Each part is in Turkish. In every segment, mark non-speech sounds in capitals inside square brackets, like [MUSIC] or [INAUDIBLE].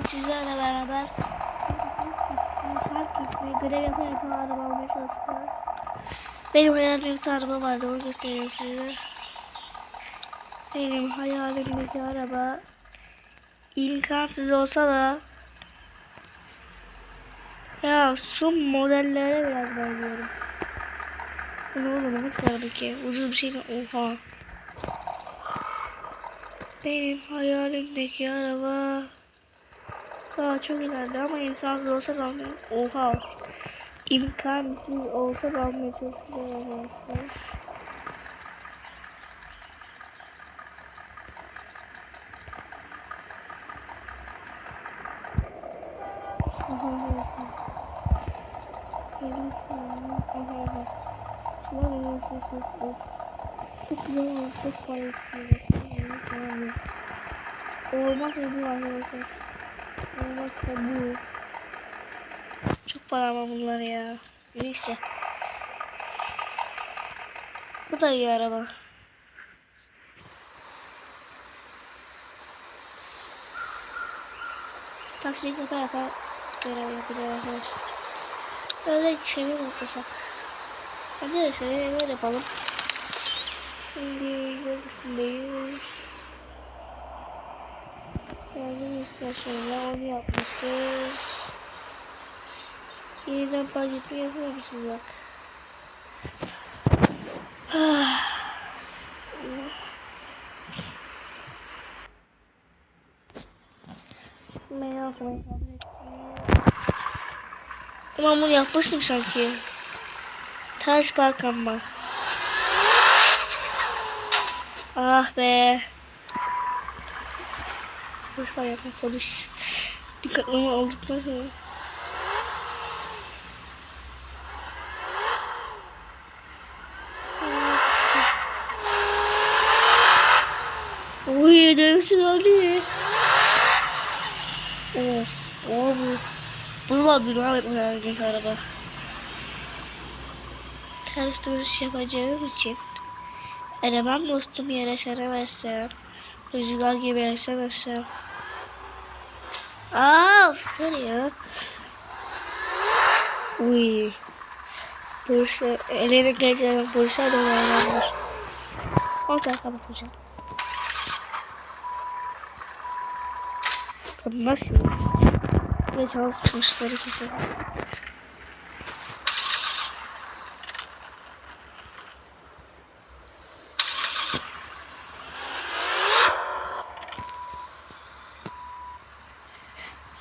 bugün sizlerle beraber görev yapa yapa araba almaya çalışacağız. Benim hayalimde bir tane araba vardı onu göstereyim size. Benim hayalimdeki araba imkansız olsa da ya şu modellere biraz bayılıyorum. Ne oğlum bir araba ki? Uzun bir şey oha. Benim hayalimdeki araba daha çok ileride ama imkansız olsa da almaya... Oha! İmkansız olsa da almaya çalışıyorum arkadaşlar. Çok güzel olmuş, çok para istiyorum. Olmazsa bu arkadaşlar. Bu. Çok para ama bunlar ya. Neyse. Bu da iyi araba. Taksilik yapa yapa görev yapacağız arkadaşlar. Öyle şey mi yapacak? Hadi böyle yapalım. Şimdi yolcusundeyiz. Yardım istasyonuna onu yapmışız. Yeniden paketi yapıyor musunuz bak. Ben yapmayı. Ama bunu yapmıştım sanki. Ters parkamba. Ah be. Ver yapma polis. Dikkatli olduktan sonra. Uy dönüşün öyle. Of. O bu. Bunu var bir rahmet öğrenecek araba. Ters dönüş yapacağım için. Arabam dostum yere seremezsem. Rüzgar gibi esemezsem. Aa, dur ya. Uy. Bursa, elene geleceğim. Bursa da var. Kontrol kapatacağım. Nasıl? Ve çalışmışları kesin.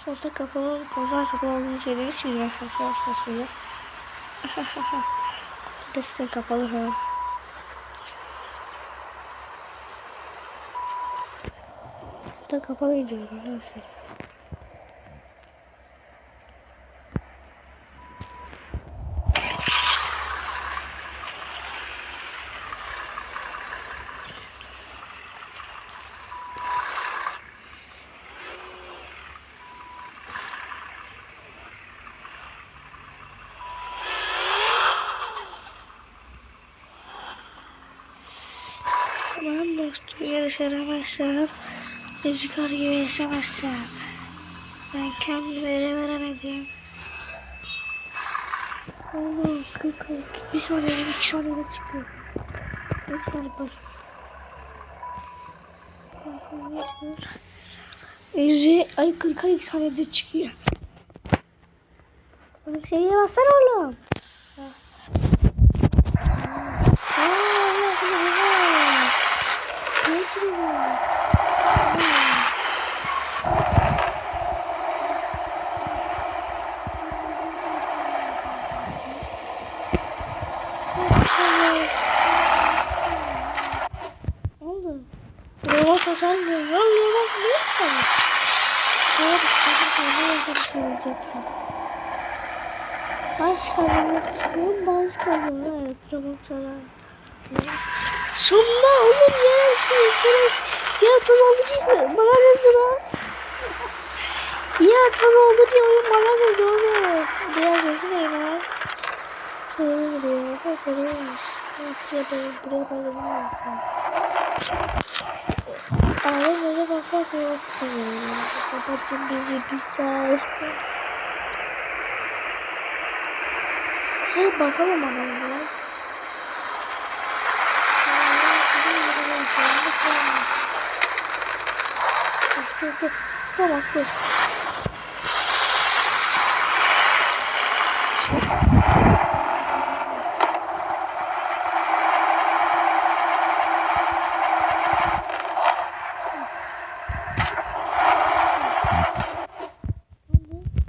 Solda kapalı, kollar kapalı olduğunu söylemiş miydim arkadaşlar aslında? De [LAUGHS] kapalı ha. Da kapalı diyorum neyse. Aman dostum yarışamazsam, rüzgar gibi esemezsem, ben kendimi ele veremedim. Oğlum kırk kırk bir sonraki iki sonraki çıkıyor. Tane var. Ezi ay 40 ay saniyede çıkıyor. Seviye bassana oğlum. Aa, Allah Allah. Ne diyor? Ne oldu? Buraya kazanmıyor. Ya ya bak ne yapıyorsun? Ya bir şey. Başkanımız çıkıyor, başkanım. Evet, çabuk sana. Sonunda oğlum ya ya değil mi? Bana ne sıra? Ya diye oyun bana ne diyor Biraz gözü ne ya? Söyle diyor. Ben söyleyemez. Ya da buraya bakabilir misin? Ağlam öyle bakmak istemiyorum. Babacım bizi sağ Şey basamam adamı ya. Dur. Dur bak dur.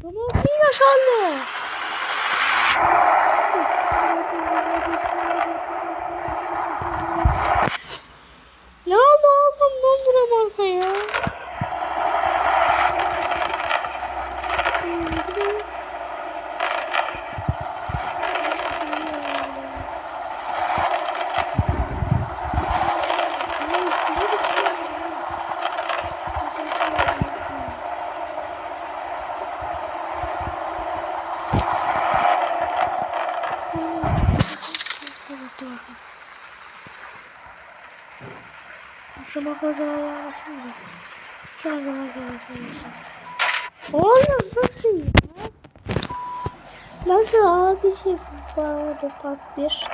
Tamam bir yaşandı. Ne oldu oğlum? Donduramazsa ya. Akşama kadar yağmasın da. Şu an. Oğlum nasıl ya? Nasıl abicim vardı part 1?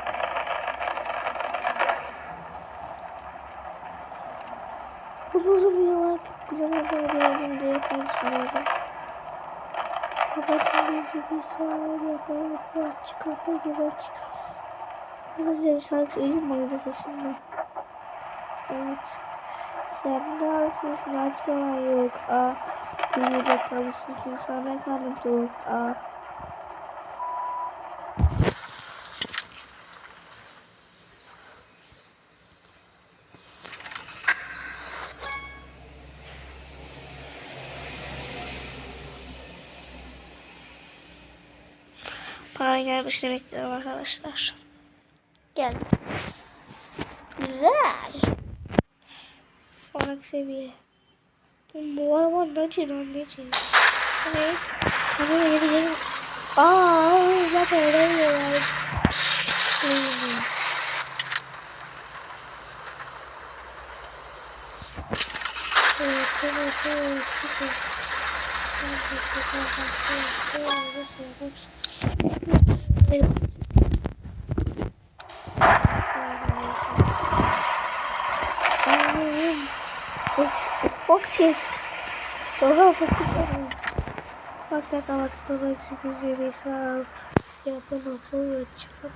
Uzun uzun videolar çok güzel hazırlıyorum diye konuşuyorum. Babacım bizi bir sağ yapalım. Açık kapı gibi açık. Biraz bir söyleyeyim mi orada şimdi? Evet. Sen de alışmışsın açık olan yok. Aa. Büyüyle tanışmışsın sana karnım soğuk. Aa. Para gelmesini bekliyorum arkadaşlar. Gel. Güzel. Sonraki seviye. Bu araba diyor lan diyor? Ne? Kamera yeri yeri. Aa, zaten öyle diyorlar. Evet, evet, evet, evet. Foxit. Sonra Foxit. Bak ya kavat babacı bizi bir sağ yapın okulu çıkıp.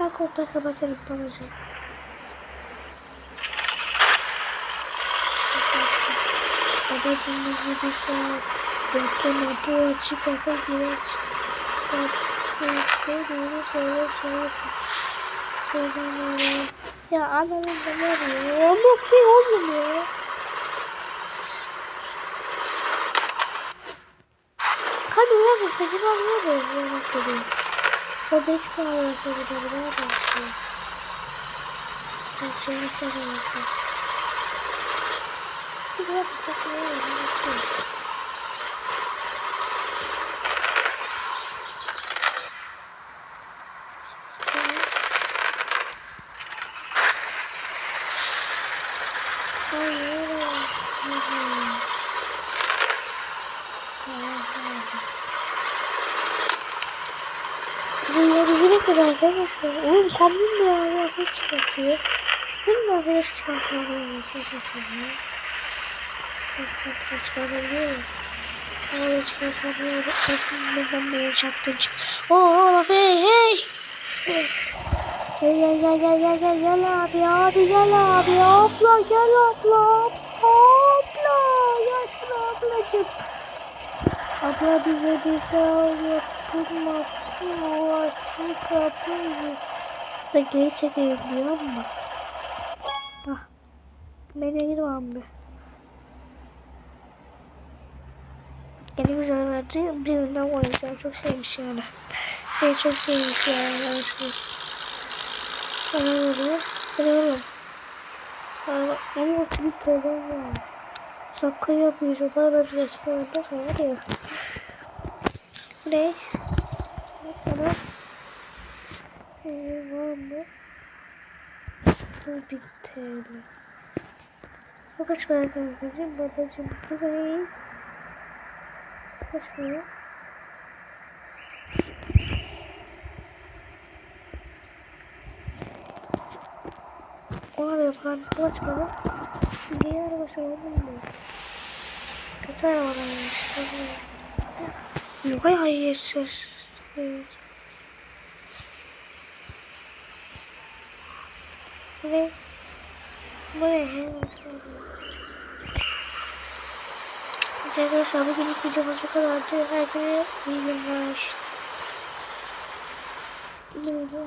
Ben koltuğa kapatırım babacığım. Babacım bizi bir sağ yapın okulu çıkıp. Gireç. Ya ananın da ne diyor? Yok ki oğlum ya. Kamera baştaki ben ne böyle yemek veriyor. Kodex ne olarak veriyor? Ne yapıyor? Çok şey nasıl yapıyor? Arkadaşlar. Oğlum kamyon mu ya? Nasıl çıkartıyor? Benim arkadaş çıkartıyor. Çıkartıyor? Nasıl çıkartıyor? Araba çıkartamıyor. Aslında ben bir yer çarptım. Oo hey hey. Gel gel gel gel gel gel gel abi abi gel abi abla gel abla abla yaşlı ablacım abla bize bir şey yaptırmasın o açık kapıyı da geri çekeyim diyor ama ah beni gir abi Yeni güzel verdi birinden oynayacağım çok sevmiş yani beni çok sevmiş yani bana öyle. Ben oğlum. Ama otobüs söyleyen var. Şaka yapıyor. Bana da resmi orada sonra diyor. Ne? Kadar? Ee, var mı? Bu kaç para kardeşim? Babacım. Bu da iyi. Kaç para? O araba falan kaç para? Diğer araba sayalım mı? Kötü arabalar işte. bu. Vay hayırsız. Ve bu ne? Evet arkadaşlar bugünlük videomuz bu kadardı. Herkese iyi günler. Ne oldu?